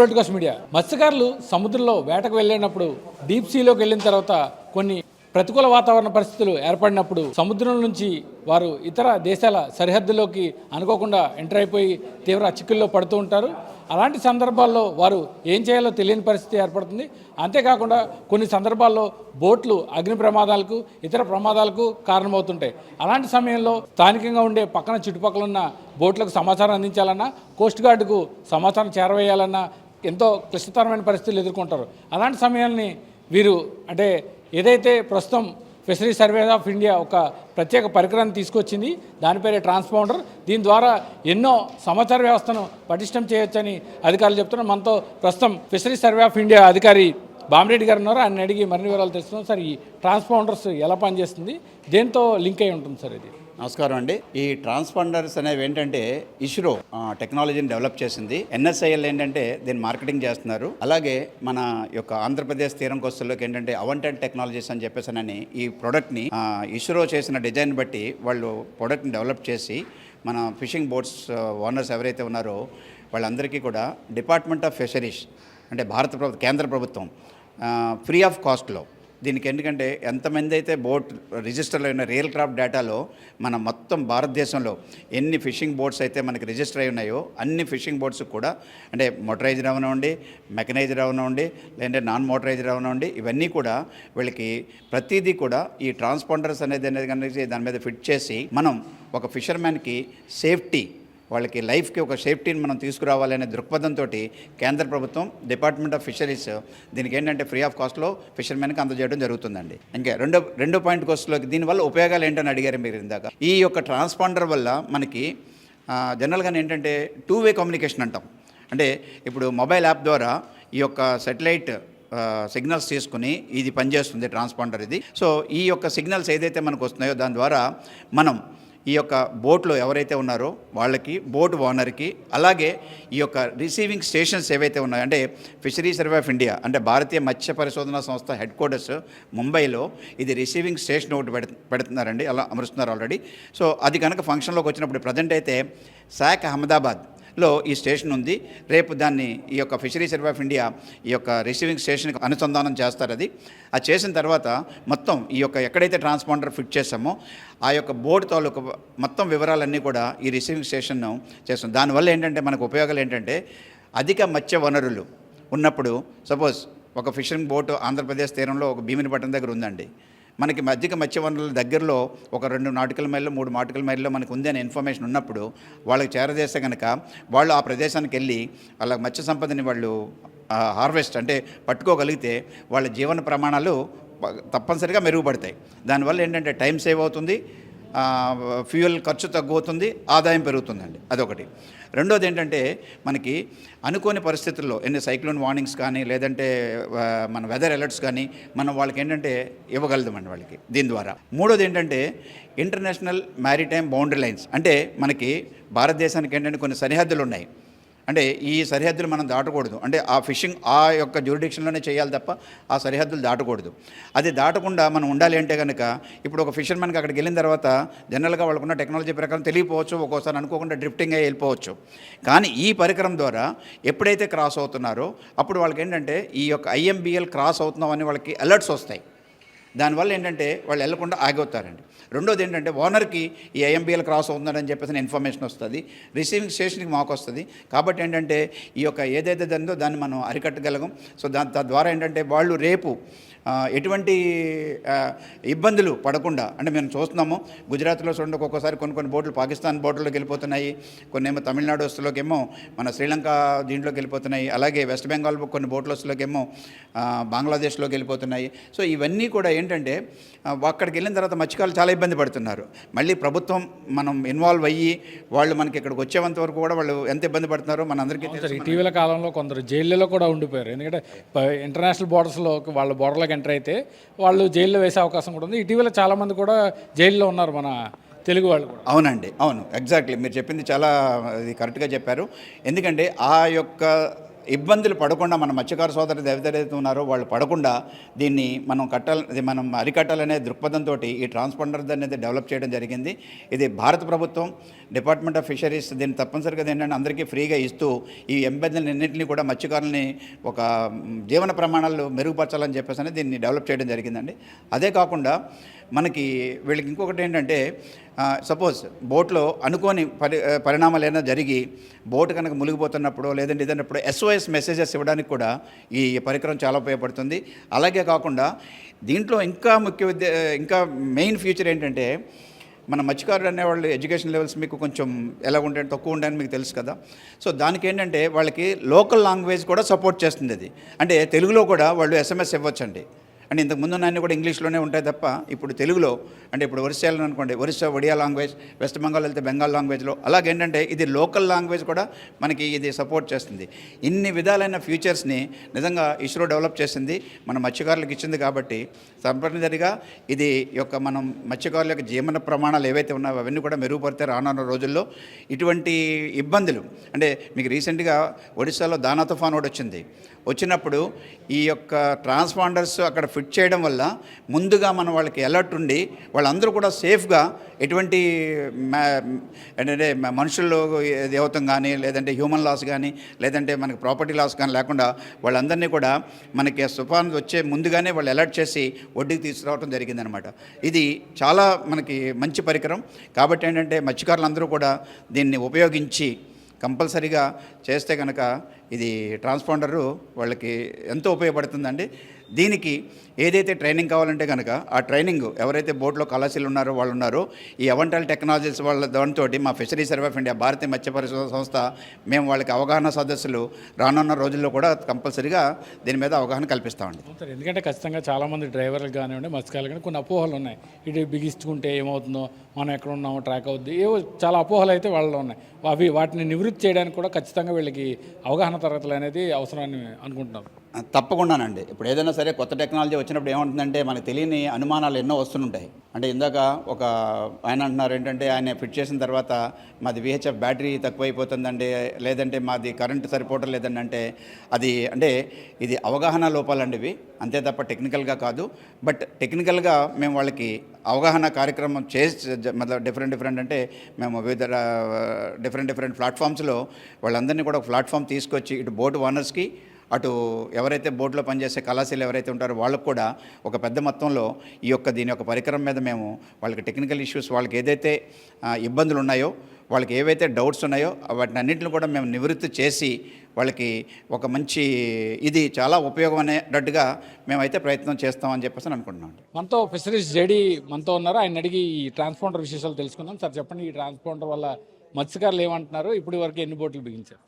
Welcome media మత్స్యకారులు సముద్రంలో వేటకు వెళ్ళినప్పుడు డీప్ సీలోకి వెళ్ళిన తర్వాత కొన్ని ప్రతికూల వాతావరణ పరిస్థితులు ఏర్పడినప్పుడు సముద్రం నుంచి వారు ఇతర దేశాల సరిహద్దులోకి అనుకోకుండా ఎంటర్ అయిపోయి తీవ్ర చిక్కుల్లో పడుతూ ఉంటారు. అలాంటి సందర్భాల్లో వారు ఏం చేయాలో తెలియని పరిస్థితి ఏర్పడుతుంది. అంతేకాకుండా కొన్ని సందర్భాల్లో బోట్లు అగ్ని ప్రమాదాలకు ఇతర ప్రమాదాలకు కారణమవుతుంటాయి. అలాంటి సమయంలో స్థానికంగా ఉండే పక్కన చుట్టుపక్కల ఉన్న బోట్లకు సమాచారం అందించాలన్నా కోస్ట్ గార్డుకు సమాచారం చేరవేయాలన్నా ఎంతో క్లిష్టతరమైన పరిస్థితులు ఎదుర్కొంటారు. అలాంటి సమయాల్ని వీరు అంటే ఏదైతే ప్రస్తుతం ఫిషరీ సర్వే ఆఫ్ ఇండియా ఒక ప్రత్యేక పరికరాన్ని తీసుకొచ్చింది దాని పేరే ట్రాన్స్పౌండర్ దీని ద్వారా ఎన్నో సమాచార వ్యవస్థను పటిష్టం చేయొచ్చని అధికారులు చెప్తున్నారు. మనతో ప్రస్తుతం ఫిషరీ సర్వే ఆఫ్ ఇండియా అధికారి బామిరెడ్డి గారు ఉన్నారు. ఆయన అడిగి మరిన్ని వివరాలు తెలుస్తున్నాం సార్ ఈ ట్రాన్స్పౌండర్స్ ఎలా పనిచేస్తుంది? దేంతో లింక్ అయి ఉంటుంది సార్ ఇది? నమస్కారం అండి. ఈ ట్రాన్స్పాండర్స్ అనేవి ఏంటంటే ఇస్రో టెక్నాలజీని డెవలప్ చేసింది. ఎన్ఎస్ఐఎల్ ఏంటంటే దీన్ని మార్కెటింగ్ చేస్తున్నారు. అలాగే మన యొక్క ఆంధ్రప్రదేశ్ తీరం కోస్తుల్లోకి ఏంటంటే అవంటెడ్ టెక్నాలజీస్ అని చెప్పేసి ఈ ప్రోడక్ట్ని ఇస్రో చేసిన డిజైన్ బట్టి వాళ్ళు ప్రోడక్ట్ని డెవలప్ చేసి మన ఫిషింగ్ బోట్స్ ఓనర్స్ ఎవరైతే ఉన్నారో వాళ్ళందరికీ కూడా డిపార్ట్మెంట్ ఆఫ్ ఫిషరీస్ అంటే భారత ప్రభుత్వం కేంద్ర ప్రభుత్వం ఫ్రీ ఆఫ్ కాస్ట్లో దీనికి ఎందుకంటే ఎంతమంది అయితే బోట్ రిజిస్టర్లో ఉన్న రియల్ క్రాఫ్ట్ డేటాలో మన మొత్తం భారతదేశంలో ఎన్ని ఫిషింగ్ బోట్స్ అయితే మనకి రిజిస్టర్ అయి ఉన్నాయో అన్ని ఫిషింగ్ బోట్స్ కూడా అంటే మోటరైజ్డ్ అవనివ్వండి మెకనైజ్డ్ అవనివ్వండి లేదంటే నాన్ మోటరైజ్డ్ అవనివ్వండి ఇవన్నీ కూడా వీళ్ళకి ప్రతిదీ కూడా ఈ ట్రాన్స్పాండర్స్ అనేది అనేది కనుక దాని మీద ఫిట్ చేసి మనం ఒక ఫిషర్మ్యాన్కి సేఫ్టీ వాళ్ళకి లైఫ్కి ఒక సేఫ్టీని మనం తీసుకురావాలనే దృక్పథంతో కేంద్ర ప్రభుత్వం డిపార్ట్మెంట్ ఆఫ్ ఫిషరీస్ దీనికి ఏంటంటే ఫ్రీ ఆఫ్ కాస్ట్లో ఫిషర్మెన్కి అందజేయడం జరుగుతుందండి. ఇంకా రెండో రెండో పాయింట్ కోస్ట్లోకి దీనివల్ల ఉపయోగాలు ఏంటని అడిగారు మీరు ఇందాక. ఈ యొక్క ట్రాన్స్పాండర్ వల్ల మనకి జనరల్గా ఏంటంటే టూ వే కమ్యూనికేషన్ అంటాం. అంటే ఇప్పుడు మొబైల్ యాప్ ద్వారా ఈ యొక్క సెటిలైట్ సిగ్నల్స్ తీసుకుని ఇది పనిచేస్తుంది ట్రాన్స్పాండర్ ఇది. సో ఈ యొక్క సిగ్నల్స్ ఏదైతే మనకు వస్తున్నాయో దాని ద్వారా మనం ఈ యొక్క బోట్లో ఎవరైతే ఉన్నారో వాళ్ళకి బోట్ ఓనర్కి అలాగే ఈ యొక్క రిసీవింగ్ స్టేషన్స్ ఏవైతే ఉన్నాయో అంటే ఫిషరీ సర్వే ఆఫ్ ఇండియా అంటే భారతీయ మత్స్య పరిశోధన సంస్థ హెడ్ క్వార్టర్స్ ముంబైలో ఇది రిసీవింగ్ స్టేషన్ ఒకటి పెడు పెడుతున్నారండి అలా అమరుస్తున్నారు ఆల్రెడీ. సో అది కనుక ఫంక్షన్లోకి వచ్చినప్పుడు ప్రజెంట్ అయితే శాఖ అహ్మదాబాద్ లో ఈ స్టేషన్ ఉంది. రేపు దాన్ని ఈ యొక్క ఫిషరీ సర్వే ఆఫ్ ఇండియా ఈ యొక్క రిసీవింగ్ స్టేషన్కి అనుసంధానం చేస్తారు అది. అది చేసిన తర్వాత మొత్తం ఈ యొక్క ఎక్కడైతే ట్రాన్స్పాండర్ ఫిట్ చేసామో ఆ యొక్క బోర్డు తాలూకు మొత్తం వివరాలన్నీ కూడా ఈ రిసీవింగ్ స్టేషన్ను చేస్తాం. దానివల్ల ఏంటంటే మనకు ఉపయోగాలు ఏంటంటే అధిక మత్స్య వనరులు ఉన్నప్పుడు సపోజ్ ఒక ఫిషింగ్ బోటు ఆంధ్రప్రదేశ్ తీరంలో ఒక భీమిని పట్టణం దగ్గర ఉందండి. మనకి మధ్యక మత్స్య వనరుల దగ్గరలో ఒక రెండు నాటికల మైళ్ళు మూడు నాటికల మైళ్ళలో మనకు ఉంది అనే ఇన్ఫర్మేషన్ ఉన్నప్పుడు వాళ్ళకి చేరదేస్తే కనుక వాళ్ళు ఆ ప్రదేశానికి వెళ్ళి వాళ్ళ మత్స్య సంపదని వాళ్ళు హార్వెస్ట్ అంటే పట్టుకోగలిగితే వాళ్ళ జీవన ప్రమాణాలు తప్పనిసరిగా మెరుగుపడతాయి. దానివల్ల ఏంటంటే టైం సేవ్ అవుతుంది ఫ్యూయల్ ఖర్చు తగ్గుతుంది ఆదాయం పెరుగుతుందండి. అదొకటి. రెండోది ఏంటంటే మనకి అనుకోని పరిస్థితుల్లో ఎన్ని సైక్లోన్ వార్నింగ్స్ కానీ లేదంటే మన వెదర్ అలర్ట్స్ కానీ మనం వాళ్ళకి ఏంటంటే ఇవ్వగలుగుతామండి వాళ్ళకి దీని ద్వారా. మూడోది ఏంటంటే ఇంటర్నేషనల్ మ్యారిటైమ్ బౌండరీ లైన్స్. అంటే మనకి భారతదేశానికి ఏంటంటే కొన్ని సరిహద్దులు ఉన్నాయి. అంటే ఈ సరిహద్దులు మనం దాటకూడదు. అంటే ఆ ఫిషింగ్ ఆ యొక్క జ్యూరిడిక్షన్లోనే చేయాలి తప్ప ఆ సరిహద్దులు దాటకూడదు. అది దాటకుండా మనం ఉండాలి అంటే కనుక ఇప్పుడు ఒక ఫిషర్మెన్కి అక్కడికి వెళ్ళిన తర్వాత జనరల్గా వాళ్ళకున్న టెక్నాలజీ ప్రకారం తెలియపోవచ్చు ఒక్కోసారి అనుకోకుండా డ్రిఫ్టింగ్ అయ్యి వెళ్ళిపోవచ్చు. కానీ ఈ పరికరం ద్వారా ఎప్పుడైతే క్రాస్ అవుతున్నారో అప్పుడు వాళ్ళకి ఏంటంటే ఈ యొక్క ఐఎంబిఎల్ క్రాస్ అవుతున్నామని వాళ్ళకి అలర్ట్స్ వస్తాయి. దానివల్ల ఏంటంటే వాళ్ళు వెళ్ళకుండా ఆగిపోతారండి రెండోది ఏంటంటే ఓనర్కి ఈ ఐఎంబీఎల్ క్రాస్ అవుతుందని చెప్పేసి ఇన్ఫర్మేషన్ వస్తుంది. రిసీవింగ్ స్టేషన్కి మాకు వస్తుంది కాబట్టి ఏంటంటే ఈ యొక్క ఏదైతే దానిదో దాన్ని మనం అరికట్టగలగం. సో దాని తద్వారా ఏంటంటే వాళ్ళు రేపు ఎటువంటి ఇబ్బందులు పడకుండా అంటే మేము చూస్తున్నాము గుజరాత్లో చూడండి ఒక్కొక్కసారి కొన్ని కొన్ని బోట్లు పాకిస్తాన్ బోట్లోకి వెళ్ళిపోతున్నాయి కొన్ని ఏమో తమిళనాడు వస్తులోకి ఏమో మన శ్రీలంక దీంట్లోకి వెళ్ళిపోతున్నాయి అలాగే వెస్ట్ బెంగాల్ కొన్ని బోట్ల వస్తులోకి ఏమో ఆ, బంగ్లాదేశ్లోకి వెళ్ళిపోతున్నాయి. సో ఇవన్నీ కూడా ఏంటంటే అక్కడికి వెళ్ళిన తర్వాత మత్స్యకారులు చాలా ఇబ్బంది పడుతున్నారు. మళ్ళీ ప్రభుత్వం మనం ఇన్వాల్వ్ అయ్యి వాళ్ళు మనకి ఇక్కడికి వచ్చేంత వరకు కూడా వాళ్ళు ఎంత ఇబ్బంది పడుతున్నారో మనందరికీ ఇటీవల కాలంలో కొందరు జైళ్ళలో కూడా ఉండిపోయారు. ఎందుకంటే ఇంటర్నేషనల్ బోర్డర్స్లో వాళ్ళ బోర్డర్లోకి ఎంటర్ అయితే వాళ్ళు జైల్లో వేసే అవకాశం కూడా ఉంది. ఇటీవల చాలామంది కూడా జైల్లో ఉన్నారు మన తెలుగు వాళ్ళు కూడా. అవునండి. అవును. ఎగ్జాక్ట్లీ మీరు చెప్పింది చాలా అది కరెక్ట్గా చెప్పారు. ఎందుకంటే ఆ యొక్క ఇబ్బందులు పడకుండా మన మత్స్యకార సోదరులు ఎవరైతే ఉన్నారో వాళ్ళు పడకుండా దీన్ని మనం కట్టాలి ఇది మనం అరికట్టాలనే దృక్పథంతో ఈ ట్రాన్స్పాండర్ అనేది డెవలప్ చేయడం జరిగింది. ఇది భారత ప్రభుత్వం డిపార్ట్మెంట్ ఆఫ్ ఫిషరీస్ దీన్ని తప్పనిసరిగా ఏంటంటే అందరికీ ఫ్రీగా ఇస్తూ ఈ ఇబ్బందులన్నింటినీ కూడా మత్స్యకారులని ఒక జీవన ప్రమాణాలు మెరుగుపరచాలని చెప్పేసి దీన్ని డెవలప్ చేయడం జరిగిందండి. అదే కాకుండా మనకి వీళ్ళకి ఇంకొకటి ఏంటంటే సపోజ్ బోట్లో అనుకోని పరి పరిణామాలు ఏమైనా జరిగి బోట్ కనుక మునిగిపోతున్నప్పుడు లేదంటే ఏదైనప్పుడు ఎస్ఓఎస్ మెసేజెస్ ఇవ్వడానికి కూడా ఈ పరికరం చాలా ఉపయోగపడుతుంది. అలాగే కాకుండా దీంట్లో ఇంకా ముఖ్య ఇంకా మెయిన్ ఫ్యూచర్ ఏంటంటే మన మత్స్యకారులు అనేవాళ్ళు ఎడ్యుకేషన్ లెవెల్స్ మీకు కొంచెం ఎలా ఉంటాయి తక్కువ ఉంటాయని మీకు తెలుసు కదా. సో దానికి ఏంటంటే వాళ్ళకి లోకల్ లాంగ్వేజ్ కూడా సపోర్ట్ చేస్తుంది అది. అంటే తెలుగులో కూడా వాళ్ళు ఎస్ఎంఎస్ ఇవ్వచ్చండి. అంటే ఇంతకు ముందు అన్నీ కూడా ఇంగ్లీష్లోనే ఉంటాయి తప్ప ఇప్పుడు తెలుగులో అంటే ఇప్పుడు ఒరిస్సాలో అనుకోండి ఒరిస్సా ఒడియా లాంగ్వేజ్ వెస్ట్ బెంగాల్ వెళ్తే బెంగాల్ లాంగ్వేజ్లో అలాగేంటంటే ఇది లోకల్ లాంగ్వేజ్ కూడా మనకి ఇది సపోర్ట్ చేస్తుంది. ఇన్ని విధాలైన ఫ్యూచర్స్ని నిజంగా ఇస్రో డెవలప్ చేసింది మన మత్స్యకారులకు ఇచ్చింది కాబట్టి తప్పనిసరిగా ఇది యొక్క మనం మత్స్యకారుల యొక్క జీవన ప్రమాణాలు ఏవైతే ఉన్నాయో అవన్నీ కూడా మెరుగుపడితే రానున్న రోజుల్లో ఇటువంటి ఇబ్బందులు అంటే మీకు రీసెంట్గా ఒడిశాలో దానా తుఫాన్ ఒకటి వచ్చింది. వచ్చినప్పుడు ఈ యొక్క ట్రాన్స్పాండర్స్ అక్కడ ఫిట్ చేయడం వల్ల ముందుగా మనం వాళ్ళకి అలర్ట్ ఉండి వాళ్ళందరూ కూడా సేఫ్గా ఎటువంటి ఏంటంటే మనుషుల్లో దేవతం కానీ లేదంటే హ్యూమన్ లాస్ కానీ లేదంటే మనకి ప్రాపర్టీ లాస్ కానీ లేకుండా వాళ్ళందరినీ కూడా మనకి తుఫాన్ వచ్చే ముందుగానే వాళ్ళు అలర్ట్ చేసి ఒడ్డుకి తీసుకురావడం జరిగిందనమాట. ఇది చాలా మనకి మంచి పరికరం. కాబట్టి ఏంటంటే మత్స్యకారులందరూ కూడా దీన్ని ఉపయోగించి కంపల్సరీగా చేస్తే కనుక ఇది ట్రాన్స్పాండరు వాళ్ళకి ఎంతో ఉపయోగపడుతుందండి. దీనికి ఏదైతే ట్రైనింగ్ కావాలంటే కనుక ఆ ట్రైనింగ్ ఎవరైతే బోట్లో కళాశీలు ఉన్నారో వాళ్ళు ఉన్నారో ఈ అవంటల్ టెక్నాలజీస్ వాళ్ళ దానితో మా ఫిషరీ సర్వే ఆఫ్ ఇండియా భారతీయ మత్స్య పరిశోధన సంస్థ మేము వాళ్ళకి అవగాహన సదస్సులు రానున్న రోజుల్లో కూడా కంపల్సరీగా దీని మీద అవగాహన కల్పిస్తామండి సార్ ఎందుకంటే ఖచ్చితంగా చాలామంది డ్రైవర్లు కానివ్వండి మత్స్యకారులు కానీ కొన్ని అపోహలు ఉన్నాయి. ఇటు బిగిస్తుంటే ఏమవుతుందో మనం ఎక్కడ ఉన్నామో ట్రాక్ అవుద్ది ఏవో చాలా అపోహలు అయితే వాళ్ళలో ఉన్నాయి. అవి వాటిని నివృత్తి చేయడానికి కూడా ఖచ్చితంగా వీళ్ళకి అవగాహన తరగతులు అనేది అవసరాన్ని అనుకుంటున్నారు తప్పకుండానండి. ఇప్పుడు ఏదైనా సరే కొత్త టెక్నాలజీ వచ్చినప్పుడు ఏమంటుందంటే మనకు తెలియని అనుమానాలు ఎన్నో వస్తుంటాయి. అంటే ఇందాక ఒక ఆయన అంటున్నారు ఏంటంటే ఆయన ఫిట్ చేసిన తర్వాత మాది విహెచ్ఎఫ్ బ్యాటరీ తక్కువైపోతుందండి. లేదంటే మాది కరెంట్ సరిపోవటం లేదండి అంటే అది అంటే ఇది అవగాహన లోపాలండి ఇవి అంతే తప్ప టెక్నికల్గా కాదు. బట్ టెక్నికల్గా మేము వాళ్ళకి అవగాహన కార్యక్రమం చేసి మతలబ్ డిఫరెంట్ డిఫరెంట్ అంటే మేము వివిధ డిఫరెంట్ డిఫరెంట్ ప్లాట్ఫామ్స్లో వాళ్ళందరినీ కూడా ఒక ప్లాట్ఫామ్ తీసుకొచ్చి ఇటు బోట్ ఓనర్స్కి అటు ఎవరైతే బోర్డులో పనిచేసే కళాశాలలు ఎవరైతే ఉంటారో వాళ్ళకు కూడా ఒక పెద్ద మొత్తంలో ఈ యొక్క దీని యొక్క పరికరం మీద మేము వాళ్ళకి టెక్నికల్ ఇష్యూస్ వాళ్ళకి ఏదైతే ఇబ్బందులు ఉన్నాయో వాళ్ళకి ఏవైతే డౌట్స్ ఉన్నాయో వాటిని అన్నింటిని కూడా మేము నివృత్తి చేసి వాళ్ళకి ఒక మంచి ఇది చాలా ఉపయోగం అనేటట్టుగా మేమైతే ప్రయత్నం చేస్తామని చెప్పేసి అనుకుంటున్నాం మనతో ఫిషరీస్ జేడీ మనతో ఉన్నారు. ఆయన అడిగి ఈ ట్రాన్స్పాండర్ విశేషాలు తెలుసుకుందాం. సార్ చెప్పండి ఈ ట్రాన్స్పాండర్ వల్ల మత్స్యకారులు ఏమంటున్నారు? ఇప్పటి వరకు ఎన్ని బోట్లు బిగించారు?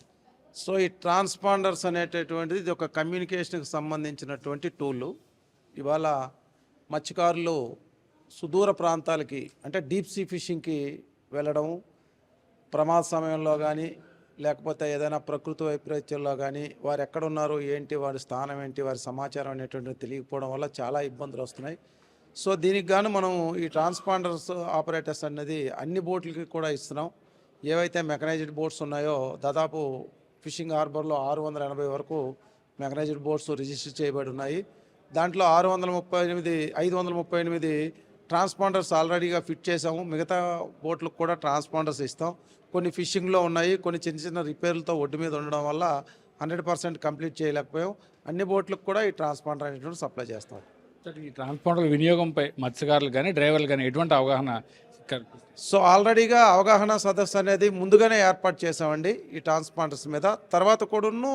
సో ఈ ట్రాన్స్పాండర్స్ అనేటటువంటిది ఇది ఒక కమ్యూనికేషన్కి సంబంధించినటువంటి టూలు. ఇవాళ మత్స్యకారులు సుదూర ప్రాంతాలకి అంటే డీప్ సీ ఫిషింగ్కి వెళ్ళడం ప్రమాద సమయంలో కానీ లేకపోతే ఏదైనా ప్రకృతి వైపరీత్యంలో కానీ వారు ఎక్కడున్నారు ఏంటి వారి స్థానం ఏంటి వారి సమాచారం అనేటువంటిది తెలియకపోవడం వల్ల చాలా ఇబ్బందులు వస్తున్నాయి. సో దీనికి గాను మనం ఈ ట్రాన్స్పాండర్స్ ఆపరేటర్స్ అనేది అన్ని బోట్లకి కూడా ఇస్తున్నాం. ఏవైతే మెకనైజ్డ్ బోట్స్ ఉన్నాయో దాదాపు ఫిషింగ్ హార్బర్లో ఆరు వందల ఎనభై వరకు మెకనైజ్డ్ బోట్స్ రిజిస్టర్ చేయబడి ఉన్నాయి. దాంట్లో ఆరు వందల ముప్పై ఎనిమిది ఐదు వందల ముప్పై ఎనిమిది ట్రాన్స్పాండర్స్ ఆల్రెడీగా ఫిట్ చేసాము మిగతా బోట్లకు కూడా ట్రాన్స్పాండర్స్ ఇస్తాం. కొన్ని ఫిషింగ్లో ఉన్నాయి. కొన్ని చిన్న చిన్న రిపేర్లతో ఒడ్డు మీద ఉండడం వల్ల హండ్రెడ్ పర్సెంట్ కంప్లీట్ చేయలేకపోయాం. అన్ని బోట్లకు కూడా ఈ ట్రాన్స్పాండర్ అనేటువంటి సప్లై చేస్తాం. సార్ ఈ ట్రాన్స్పాండర్ వినియోగంపై మత్స్యకారులు కానీ డ్రైవర్లు కానీ ఎటువంటి అవగాహన సో ఆల్రెడీగా అవగాహన సదస్సు అనేది ముందుగానే ఏర్పాటు చేసామండి ఈ ట్రాన్స్పాండర్స్ మీద. తర్వాత కూడాను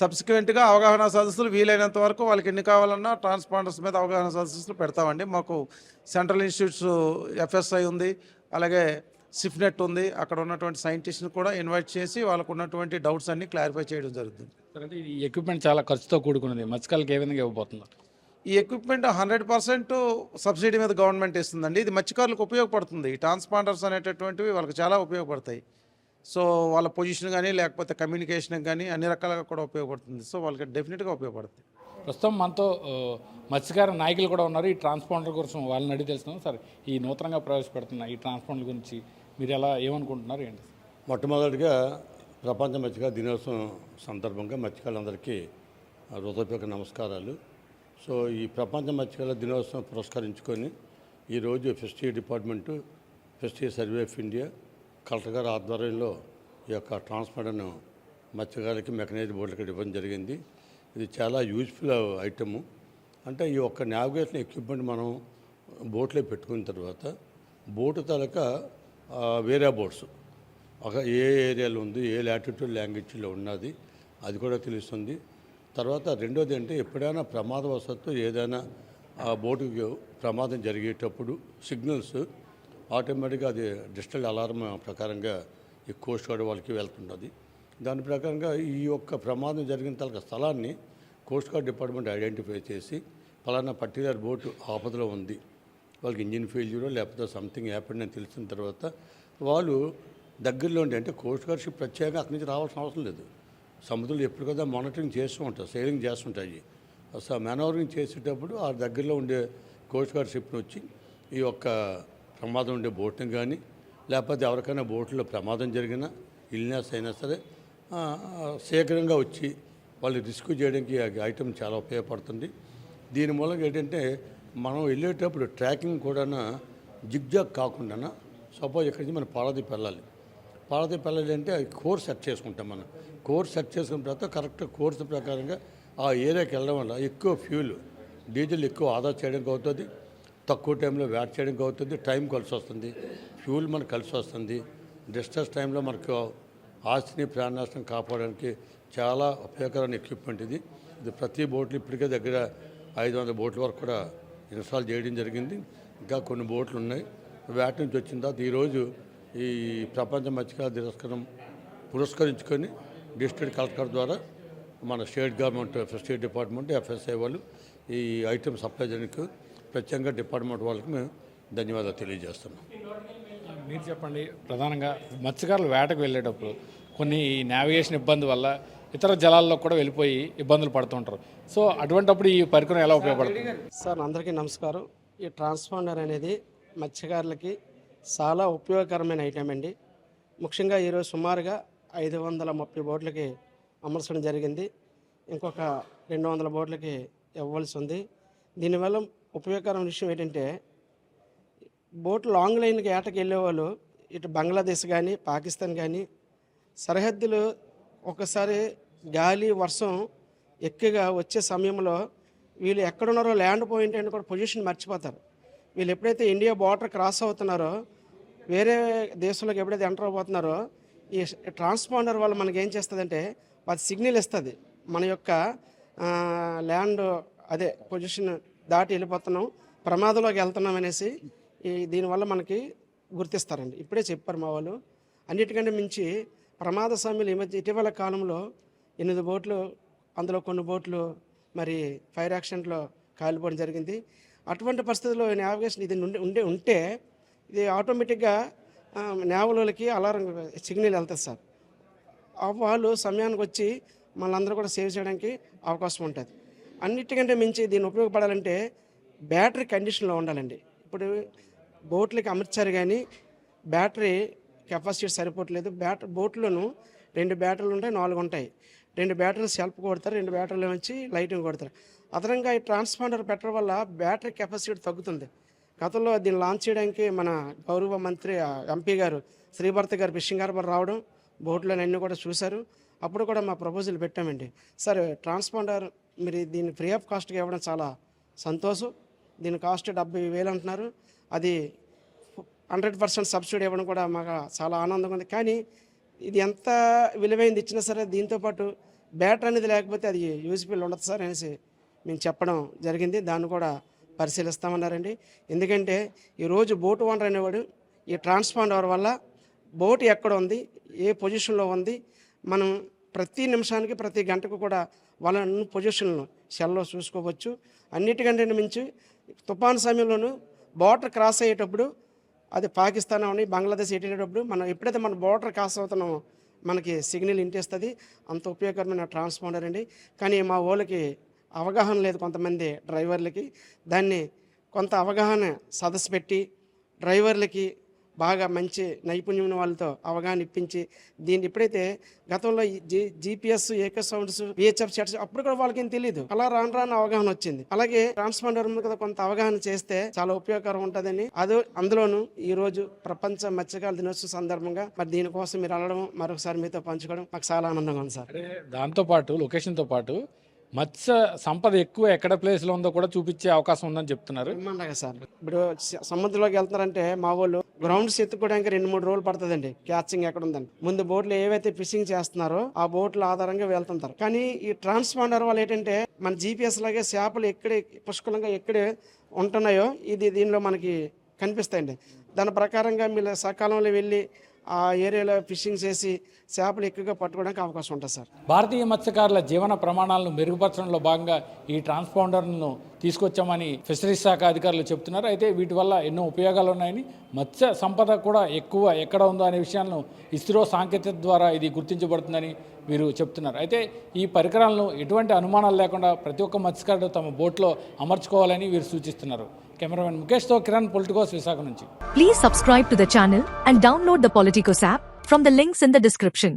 సబ్సిక్వెంట్గా అవగాహన సదస్సులు వీలైనంత వరకు వాళ్ళకి ఎన్ని కావాలన్నా ట్రాన్స్పాండర్స్ మీద అవగాహన సదస్సులు పెడతామండి. మాకు సెంట్రల్ ఇన్స్టిట్యూట్స్ ఎఫ్ఎస్ఐ ఉంది అలాగే సిఫ్నెట్ ఉంది. అక్కడ ఉన్నటువంటి సైంటిస్ట్ని కూడా ఇన్వైట్ చేసి వాళ్ళకు ఉన్నటువంటి డౌట్స్ అన్ని క్లారిఫై చేయడం జరుగుతుంది. ఈ ఎక్విప్మెంట్ చాలా ఖర్చుతో కూడుకున్నది. మత్స్యకారులకు ఏ విధంగా ఇవ్వబోతున్నారు? ఈ ఎక్విప్మెంట్ హండ్రెడ్ పర్సెంట్ సబ్సిడీ మీద గవర్నమెంట్ ఇస్తుందండి. ఇది మత్స్యకారులకు ఉపయోగపడుతుంది. ఈ ట్రాన్స్పాండర్స్ అనేటటువంటివి వాళ్ళకి చాలా ఉపయోగపడతాయి. సో వాళ్ళ పొజిషన్ కానీ లేకపోతే కమ్యూనికేషన్ కానీ అన్ని రకాలుగా కూడా ఉపయోగపడుతుంది. సో వాళ్ళకి డెఫినెట్గా ఉపయోగపడుతుంది. ప్రస్తుతం మనతో మత్స్యకార నాయకులు కూడా ఉన్నారు. ఈ ట్రాన్స్పాండర్ కోసం వాళ్ళని అడిగి తెలుసుకున్నాం సార్ ఈ నూతనంగా ప్రవేశపెడుతున్న ఈ ట్రాన్స్పాండర్ గురించి మీరు ఎలా ఏమనుకుంటున్నారు? ఏంటి మొట్టమొదటిగా ప్రపంచ మత్స్యకార దినోత్సవం సందర్భంగా మత్స్యకారులందరికీ హృదయపూర్వక నమస్కారాలు. సో ఈ ప్రపంచ మత్స్యకారుల దినోత్సవం పురస్కరించుకొని ఈరోజు fishery department fishery survey of India collector గారి ఆధ్వర్యంలో ఈ యొక్క ట్రాన్స్పోర్ట్ను మత్స్యకారులకి మెకనైజ్ బోర్డులకి ఇవ్వడం జరిగింది. ఇది చాలా యూజ్ఫుల్ ఐటము. అంటే ఈ యొక్క నావిగేషన్ ఎక్విప్మెంట్ మనం బోట్లో పెట్టుకున్న తర్వాత బోటు తాలూకా వేరే బోట్స్ ఒక ఏ ఏరియాలో ఉంది ఏ లాటిట్యూడ్ లాంగ్వేజ్లో ఉన్నది అది కూడా తెలుస్తుంది. తర్వాత రెండోది అంటే ఎప్పుడైనా ప్రమాదవశత్తు ఏదైనా ఆ బోటుకి ప్రమాదం జరిగేటప్పుడు సిగ్నల్స్ ఆటోమేటిక్గా అది డిజిటల్ అలారం ప్రకారంగా ఈ కోస్ట్ గార్డ్ వాళ్ళకి వెళ్తున్నది దాని ప్రకారంగా ఈ యొక్క ప్రమాదం జరిగిన తలక స్థలాన్ని కోస్ట్ గార్డ్ డిపార్ట్మెంట్ ఐడెంటిఫై చేసి ఫలానా పర్టికులర్ బోటు ఆపదలో ఉంది వాళ్ళకి ఇంజిన్ ఫెయిల్యూరో లేకపోతే సంథింగ్ హ్యాపెండ్ అని తెలిసిన తర్వాత వాళ్ళు దగ్గరలో ఉండి అంటే కోస్ట్ గార్డ్ షిప్ ప్రత్యేకంగా అక్కడి నుంచి రావాల్సిన అవసరం లేదు. సముద్రంలో ఎప్పుడు కదా మానిటరింగ్ చేస్తూ ఉంటారు సెయిలింగ్ చేస్తుంటాయి అసలు మేనవరింగ్ చేసేటప్పుడు ఆ దగ్గరలో ఉండే కోస్ట్ గార్డ్ షిప్ని వచ్చి ఈ యొక్క ప్రమాదం ఉండే బోట్ని కానీ లేకపోతే ఎవరికైనా బోట్లో ప్రమాదం జరిగినా ఇల్నెస్ అయినా సరే శీఘ్రంగా వచ్చి వాళ్ళు రిస్క్ చేయడానికి ఆ ఐటమ్ చాలా ఉపయోగపడుతుంది. దీని మూలంగా ఏంటంటే మనం వెళ్ళేటప్పుడు ట్రాకింగ్ కూడా జిగ్జాగ్ కాకుండా సపోజ్ ఇక్కడి నుంచి మనం పాలదీప్ వెళ్ళాలి. పార్వతీ పల్లెలు అంటే అది కోర్స్ సెట్ చేసుకుంటాం మనం. కోర్స్ సెట్ చేసుకున్న తర్వాత కరెక్ట్ కోర్స్ ప్రకారంగా ఆ ఏరియాకి వెళ్ళడం వల్ల ఎక్కువ ఫ్యూల్ డీజిల్ ఎక్కువ ఆదా చేయడానికి అవుతుంది తక్కువ టైంలో వ్యాట్ చేయడానికి అవుతుంది టైం కలిసి వస్తుంది. ఫ్యూల్ మనకు కలిసి వస్తుంది. డిస్టెన్స్ టైంలో మనకు ఆస్తిని ప్రాణనాశనం కాపాడడానికి చాలా ఉపయోగకరమైన ఎక్విప్మెంట్ ఇది. ఇది ప్రతి బోట్లు ఇప్పటికే దగ్గర ఐదు వందల బోట్ల వరకు కూడా ఇన్స్టాల్ చేయడం జరిగింది. ఇంకా కొన్ని బోట్లు ఉన్నాయి. వ్యాట్ నుంచి వచ్చిన తర్వాత ఈరోజు ఈ ప్రపంచ మత్స్యకార దినస్కరం పురస్కరించుకొని డిస్ట్రిక్ట్ కలెక్టర్ ద్వారా మన state government state department FSI వాళ్ళు ఈ ఐటమ్ సప్లై చేయడానికి ప్రత్యేకంగా డిపార్ట్మెంట్ వాళ్ళకి మేము ధన్యవాదాలు తెలియజేస్తున్నాం. మీరు చెప్పండి ప్రధానంగా మత్స్యకారులు వేటకు వెళ్ళేటప్పుడు కొన్ని నావిగేషన్ ఇబ్బంది వల్ల ఇతర జలాల్లో కూడా వెళ్ళిపోయి ఇబ్బందులు పడుతుంటారు సో అటువంటప్పుడు ఈ పరికరం ఎలా ఉపయోగపడుతుంది? సార్ అందరికీ నమస్కారం. ఈ ట్రాన్స్పాండర్ అనేది మత్స్యకారులకి చాలా ఉపయోగకరమైన ఐటెం అండి. ముఖ్యంగా ఈరోజు సుమారుగా ఐదు వందల ముప్పై బోట్లకి అమర్చడం జరిగింది. ఇంకొక రెండు వందల బోట్లకి ఇవ్వాల్సి ఉంది. దీనివల్ల ఉపయోగకరమైన విషయం ఏంటంటే బోట్ లాంగ్ లైన్కి ఏటకి వెళ్ళేవాళ్ళు ఇటు బంగ్లాదేశ్ కానీ పాకిస్తాన్ కానీ సరిహద్దులు ఒకసారి గాలి వర్షం ఎక్కువగా వచ్చే సమయంలో వీళ్ళు ఎక్కడున్నారో ల్యాండ్ పాయింట్ అని కూడా పొజిషన్ మర్చిపోతారు. వీళ్ళు ఎప్పుడైతే ఇండియా బార్డర్ క్రాస్ అవుతున్నారో వేరే దేశంలోకి ఎప్పుడైతే ఎంటర్ అవబోతున్నారో ఈ ట్రాన్స్పాండర్ వల్ల మనకి ఏం చేస్తుందంటే అది సిగ్నల్ ఇస్తుంది. మన యొక్క ల్యాండ్ అదే పొజిషన్ దాటి వెళ్ళిపోతున్నాం ప్రమాదంలోకి వెళ్తున్నాం అనేసి ఈ దీనివల్ల మనకి గుర్తిస్తారండి. ఇప్పుడే చెప్పారు మా వాళ్ళు. అన్నిటికంటే మించి ప్రమాద సమయంలో ఈ మధ్య ఇటీవల కాలంలో ఎనిమిది బోట్లు అందులో కొన్ని బోట్లు మరి ఫైర్ యాక్సిడెంట్లో కాలిపోవడం జరిగింది. అటువంటి పరిస్థితుల్లో నావిగేషన్ ఇది ఉండే ఉంటే ఇది ఆటోమేటిక్గా నేవలోకి అలారం సిగ్నల్ వెళ్తుంది సార్. వాళ్ళు సమయానికి వచ్చి మనందరూ కూడా సేవ్ చేయడానికి అవకాశం ఉంటుంది. అన్నిటికంటే మించి దీన్ని ఉపయోగపడాలంటే బ్యాటరీ కండిషన్లో ఉండాలండి. ఇప్పుడు బోట్లకి అమర్చారు కానీ బ్యాటరీ కెపాసిటీ సరిపోవట్లేదు. బ్యాటరీ బోట్లను రెండు బ్యాటరీలు ఉంటాయి నాలుగు ఉంటాయి. రెండు బ్యాటరీలు సెల్ఫ్ కొడతారు రెండు బ్యాటరీలు వచ్చి లైటింగ్ కొడతారు. అదనంగా ఈ ట్రాన్స్పాండర్ పెట్టడం వల్ల బ్యాటరీ కెపాసిటీ తగ్గుతుంది. గతంలో దీన్ని లాంచ్ చేయడానికి మన గౌరవ మంత్రి ఎంపీ గారు శ్రీభర్త గారు ఫిషింగ్ హార్బర్ రావడం బోట్లో అన్నీ కూడా చూశారు. అప్పుడు కూడా మా ప్రపోజల్ పెట్టామండి. సరే ట్రాన్స్పాండర్ మీరు దీన్ని ఫ్రీ ఆఫ్ కాస్ట్గా ఇవ్వడం చాలా సంతోషం. దీని కాస్ట్ డెబ్బై వేలు అంటున్నారు. అది హండ్రెడ్ పర్సెంట్ సబ్సిడీ ఇవ్వడం కూడా మాకు చాలా ఆనందంగా ఉంది. కానీ ఇది ఎంత విలువైంది ఇచ్చినా సరే దీంతోపాటు బ్యాటరీ అనేది లేకపోతే అది యూజ్ఫుల్ ఉండదు సార్ అనేసి మేము చెప్పడం జరిగింది. దాన్ని కూడా పరిశీలిస్తామన్నారండి. ఎందుకంటే ఈరోజు బోటు ఓనర్ అనేవాడు ఈ ట్రాన్స్పాండర్ వల్ల బోటు ఎక్కడ ఉంది ఏ పొజిషన్లో ఉంది మనం ప్రతి నిమిషానికి ప్రతి గంటకు కూడా వాళ్ళ పొజిషన్లను సెల్లో చూసుకోవచ్చు. అన్నిటికంటే మించి తుఫాను సమయంలోనూ బార్డర్ క్రాస్ అయ్యేటప్పుడు అది పాకిస్తాన్ అని బంగ్లాదేశ్ ఎట్టేటప్పుడు మనం ఎప్పుడైతే మన బార్డర్ క్రాస్ అవుతున్నామో మనకి సిగ్నల్ ఇంటేస్తుంది అంత ఉపయోగకరమైన ట్రాన్స్పాండర్ అండి. కానీ మా వాళ్ళకి అవగాహన లేదు కొంతమంది డ్రైవర్లకి. దాన్ని కొంత అవగాహన సదస్సు పెట్టి డ్రైవర్లకి బాగా మంచి నైపుణ్యం ఉన్న వాళ్ళతో అవగాహన ఇప్పించి దీన్ని ఎప్పుడైతే గతంలో G GPS echo sounds VHF sets అప్పుడు కూడా వాళ్ళకి ఏం తెలియదు అలా రాను రాను అవగాహన వచ్చింది. అలాగే ట్రాన్స్పాండర్ మీద కొంత అవగాహన చేస్తే చాలా ఉపయోగకరం ఉంటుందని. అదో అందులోను ఈ రోజు ప్రపంచ మత్స్యకాల దినోత్సవం సందర్భంగా మరి దీనికోసం మీరు వెళ్ళడం మరొకసారి మీతో పంచుకోవడం మాకు చాలా ఆనందంగా ఉంది సార్. దాంతో దాంతోపాటు లొకేషన్తో పాటు మత్స్య సంపద ఎక్కువ ఎక్కడ ప్లేస్లో ఉందో కూడా చూపించే అవకాశం ఉందని చెప్తున్నారు. సార్. ఇప్పుడు సముద్రంలోకి వెళ్తున్నారంటే మా వాళ్ళు గ్రౌండ్స్ ఎత్తుకోవడానికి రెండు మూడు రోజులు పడుతుందండి క్యాచింగ్ ఎక్కడ ఉందని. ముందు బోట్లు ఏవైతే ఫిషింగ్ చేస్తున్నారో ఆ బోట్ల ఆధారంగా వెళ్తుంటారు. కానీ ఈ ట్రాన్స్పాండర్ వాళ్ళు ఏంటంటే మన జీపీఎస్ లాగే చేపలు ఎక్కడే పుష్కలంగా ఎక్కడే ఉంటున్నాయో ఇది దీనిలో మనకి కనిపిస్తాయండి. దాని ప్రకారంగా మీరు సకాలంలో వెళ్ళి ఆ ఏరియాలో ఫిషింగ్ చేసి చేపలు ఎక్కువగా పట్టుకోవడానికి అవకాశం ఉంటుంది సార్. భారతీయ మత్స్యకారుల జీవన ప్రమాణాలను మెరుగుపరచడంలో భాగంగా ఈ ట్రాన్స్పాండర్ను తీసుకొచ్చామని ఫిషరీస్ శాఖ అధికారులు చెప్తున్నారు అయితే వీటి వల్ల ఎన్నో ఉపయోగాలు ఉన్నాయని మత్స్య సంపద కూడా ఎక్కువ ఎక్కడ ఉందో అనే విషయాలను ఇస్రో సాంకేతికత ద్వారా ఇది గుర్తించబడుతుందని వీరు చెప్తున్నారు అయితే ఈ పరికరాలను ఎటువంటి అనుమానాలు లేకుండా ప్రతి ఒక్క మత్స్యకారుడు తమ బోట్లో అమర్చుకోవాలని వీరు సూచిస్తున్నారు. కెమెరామెన్ ముఖేష్తో కిరణ్ పొలిటికోస్ విశాఖ నుంచి Please subscribe to the channel and download the Politicos app from the links in the description.